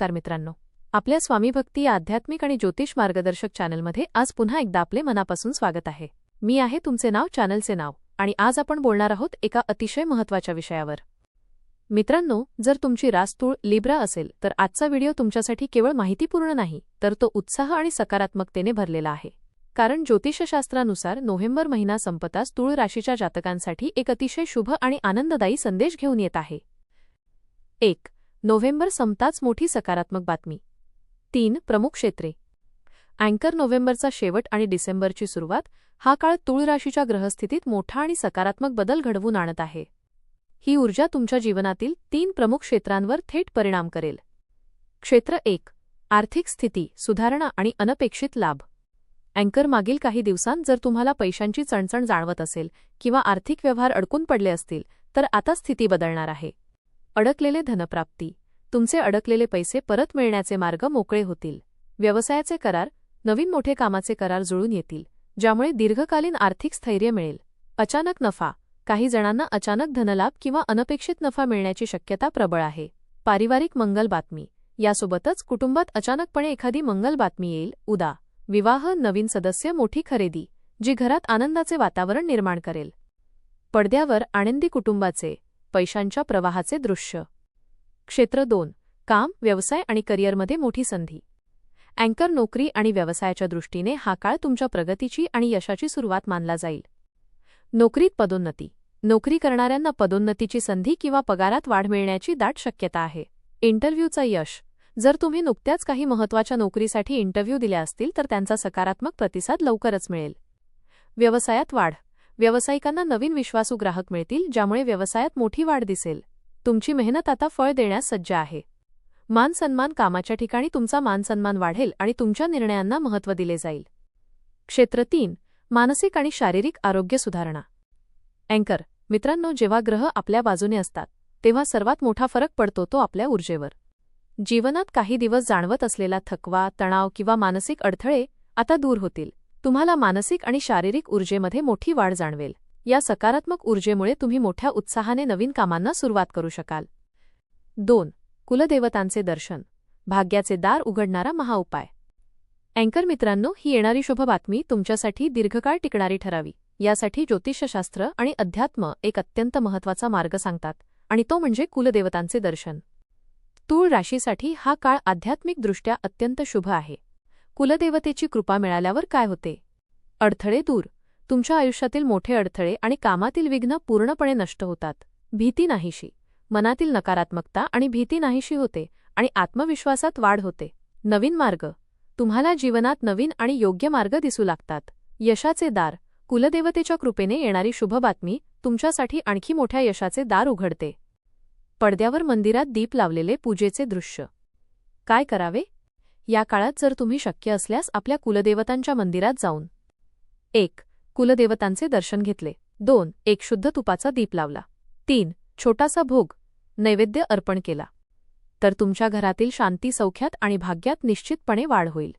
नमस्कार मित्रांनो. आपल्या स्वामीभक्ती या आध्यात्मिक आणि ज्योतिष मार्गदर्शक चॅनलमध्ये आज पुन्हा एकदा आपले मनापासून स्वागत आहे. मी आहे तुमचे नाव चॅनलचे नाव आणि आज आपण बोलणार आहोत एका अतिशय महत्त्वाच्या विषयावर. मित्रांनो जर तुमची रास्तूळ लिब्रा असेल तर आजचा व्हिडिओ तुमच्यासाठी केवळ माहितीपूर्ण नाही तर तो उत्साह आणि सकारात्मकतेने भरलेला आहे. कारण ज्योतिषशास्त्रानुसार नोव्हेंबर महिना संपताच तूळ राशीच्या जातकांसाठी एक अतिशय शुभ आणि आनंददायी संदेश घेऊन येत आहे. एक नोव्हेंबर संपताच मोठी सकारात्मक बातमी. तीन प्रमुख क्षेत्रे. अँकर नोव्हेंबरचा शेवट आणि डिसेंबरची सुरुवात हा काळ तूळ राशीच्या ग्रहस्थितीत मोठा आणि सकारात्मक बदल घडवून आणत आहे. ही ऊर्जा तुमच्या जीवनातील तीन प्रमुख क्षेत्रांवर थेट परिणाम करेल. क्षेत्र एक आर्थिक स्थिती सुधारणा आणि अनपेक्षित लाभ. अँकर मागील काही दिवसांत जर तुम्हाला पैशांची चणचण जाणवत असेल किंवा आर्थिक व्यवहार अडकून पडले असतील तर आता स्थिती बदलणार आहे. अडकलेले धनप्राप्ती. तुमचे अडकलेले पैसे परत मिळण्याचे मार्ग मोकळे होतील. व्यवसायाचे करार नवीन मोठे कामाचे करार जुळून येतील ज्यामुळे दीर्घकालीन आर्थिक स्थैर्य मिळेल. अचानक नफा. काही जणांना अचानक धनलाभ किंवा अनपेक्षित नफा मिळण्याची शक्यता प्रबळ आहे. पारिवारिक मंगल बातमी. यासोबतच कुटुंबात अचानकपणे एखादी मंगल बातमी येईल. उदा. विवाह नवीन सदस्य मोठी खरेदी जी घरात आनंदाचे वातावरण निर्माण करेल. पडद्यावर आनंदी कुटुंबाचे पैशांच्या प्रवाहाचे दृश्य. क्षेत्र दोन. काम व्यवसाय आणि करिअरमध्ये मोठी संधी. अँकर नोकरी आणि व्यवसायाच्या दृष्टीने हा काळ तुमच्या प्रगतीची आणि यशाची सुरुवात मानला जाईल. नोकरीत पदोन्नती. नोकरी करणाऱ्यांना पदोन्नतीची संधी किंवा पगारात वाढ मिळण्याची दाट शक्यता आहे. इंटरव्ह्यूचं यश. जर तुम्ही नुकत्याच काही महत्त्वाच्या नोकरीसाठी इंटरव्ह्यू दिल्या असतील तर त्यांचा सकारात्मक प्रतिसाद लवकरच मिळेल. व्यवसायात वाढ. व्यावसायिकांना नवीन विश्वासू ग्राहक मिळतील ज्यामुळे व्यवसायात मोठी वाढ दिसेल. तुमची मेहनत आता फळ देण्यास सज्ज आहे. मान सन्मान कामाच्या ठिकाणी तुमचा मान सन्मान वाढेल आणि तुमच्या निर्णयांना महत्त्व दिले जाईल. क्षेत्र तीन मानसिक आणि शारीरिक आरोग्य सुधारणा. अँकर मित्रांनो जेव्हा ग्रह आपल्या बाजूने असतात तेव्हा सर्वात मोठा फरक पडतो तो आपल्या ऊर्जेवर. जीवनात काही दिवस जाणवत असलेला थकवा तणाव किंवा मानसिक अडथळे आता दूर होतील. तुम्हाला मानसिक आणि शारीरिक ऊर्जेमध्ये मोठी वाढ जाणवेल. या सकारात्मक ऊर्जेमुळे तुम्ही मोठ्या उत्साहाने नवीन कामांना सुरुवात करू शकाल. दोन कुलदेवतांचे दर्शन. भाग्याचे दार उघडणारा महाउपाय अँकर मित्रांनो ही येणारी शुभ बातमी तुमच्यासाठी दीर्घकाळ टिकणारी ठरावी. यासाठी ज्योतिषशास्त्र आणि अध्यात्म एक अत्यंत महत्त्वाचा मार्ग सांगतात आणि तो म्हणजे कुलदेवतांचे दर्शन. तूळ राशीसाठी हा काळ आध्यात्मिकदृष्ट्या अत्यंत शुभ आहे. कुलदेवतेची कृपा मिळाल्यावर काय होते? अडथळे दूर. तुमच्या आयुष्यातील मोठे अडथळे आणि कामातील विघ्न पूर्णपणे नष्ट होतात. भीती नाहीशी. मनातील नकारात्मकता आणि भीती नाहीशी होते आणि आत्मविश्वासात वाढ होते. नवीन मार्ग. तुम्हाला जीवनात नवीन आणि योग्य मार्ग दिसू लागतात. यशाचे दार. कुलदेवतेच्या कृपेने येणारी शुभ बातमी तुमच्यासाठी आणखी मोठ्या यशाचे दार उघडते. पडद्यावर मंदिरात दीप लावलेले पूजेचे दृश्य. काय करावे? या काळात जर तुम्ही शक्य असल्यास आपल्या कुलदेवतांच्या मंदिरात जाऊन. एक कुलदेवतांचे दर्शन घेतले. दोन एक शुद्ध तुपाचा दीप लावला. तीन छोटासा भोग नैवेद्य अर्पण केला. तर तुमच्या घरातील शांती सौख्यात आणि भाग्यात निश्चितपणे वाढ होईल.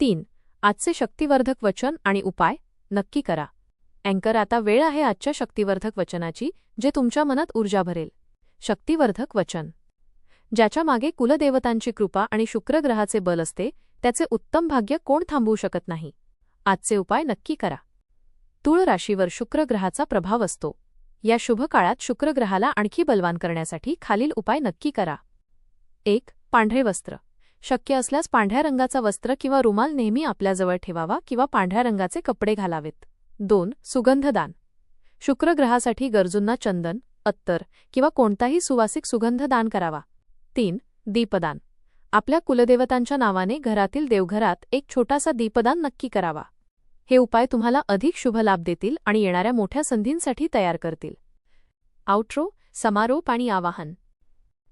तीन आजचे शक्तिवर्धक वचन आणि उपाय नक्की करा. अँकर आता वेळ आहे आजच्या शक्तिवर्धक वचनाची जे तुमच्या मनात ऊर्जा भरेल. शक्तिवर्धक वचन. ज्याच्या मागे कुलदेवतांची कृपा आणि शुक्रग्रहाचे बल असते त्याचे उत्तम भाग्य कोण थांबवू शकत नाही. आजचे उपाय नक्की करा. तुळ राशीवर शुक्रग्रहाचा प्रभाव असतो. या शुभ काळात शुक्रग्रहाला आणखी बलवान करण्यासाठी खालील उपाय नक्की करा. एक पांढरे वस्त्र. शक्य असल्यास पांढऱ्या रंगाचा वस्त्र किंवा रुमाल नेहमी आपल्याजवळ ठेवावा किंवा पांढऱ्या रंगाचे कपडे घालावेत. दोन सुगंधदान. शुक्रग्रहासाठी गरजूंना चंदन अत्तर किंवा कोणताही सुवासिक सुगंध दान करावा. तीन दीपदान. आपल्या कुलदेवतांच्या नावाने घरातील देवघरात एक छोटासा दीपदान नक्की करावा. हे उपाय तुम्हाला अधिक शुभ लाभ देतील आणि येणाऱ्या मोठ्या संधींसाठी तयार करतील. आउट्रो समारोप आणि आवाहन.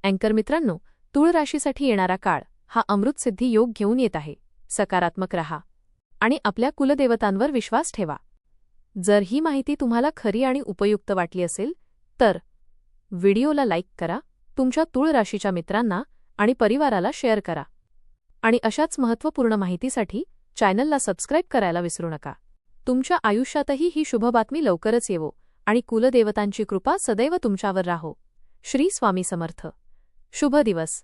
अँकर मित्रांनो तुळ राशीसाठी येणारा काळ हा अमृतसिद्धी योग घेऊन येत आहे. सकारात्मक रहा. आणि आपल्या कुलदेवतांवर विश्वास ठेवा. जर ही माहिती तुम्हाला खरी आणि उपयुक्त वाटली असेल तर व्हिडिओला लाईक करा तुमच्या तुळ राशीच्या मित्रांना आणि परिवाराला शेअर करा. आणि अशाच महत्त्वपूर्ण माहितीसाठी चॅनलला सबस्क्राईब करायला विसरू नका. तुमच्या आयुष्यातही ही शुभ बातमी लवकरच येवो आणि कुलदेवतांची कृपा सदैव तुमच्यावर राहो. श्री स्वामी समर्थ. शुभ दिवस.